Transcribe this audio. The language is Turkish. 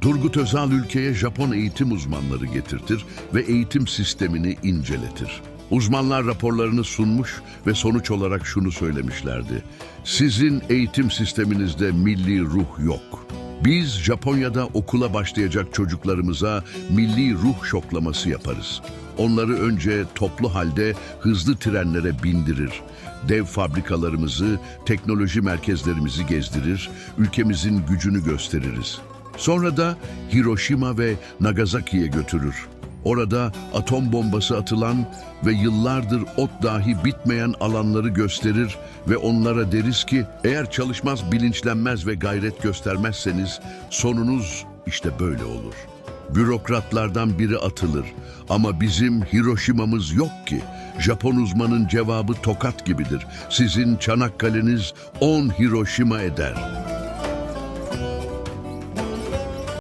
Turgut Özal ülkeye Japon eğitim uzmanları getirtir ve eğitim sistemini inceletir. Uzmanlar raporlarını sunmuş ve sonuç olarak şunu söylemişlerdi. Sizin eğitim sisteminizde milli ruh yok. Biz Japonya'da okula başlayacak çocuklarımıza milli ruh şoklaması yaparız. Onları önce toplu halde hızlı trenlere bindirir. Dev fabrikalarımızı, teknoloji merkezlerimizi gezdirir, ülkemizin gücünü gösteririz. Sonra da Hiroşima ve Nagasaki'ye götürür. Orada atom bombası atılan ve yıllardır ot dahi bitmeyen alanları gösterir ve onlara deriz ki eğer çalışmaz, bilinçlenmez ve gayret göstermezseniz sonunuz işte böyle olur. Bürokratlardan biri atılır ama bizim Hiroşima'mız yok ki. Japon uzmanın cevabı tokat gibidir. Sizin Çanakkale'niz 10 Hiroşima eder.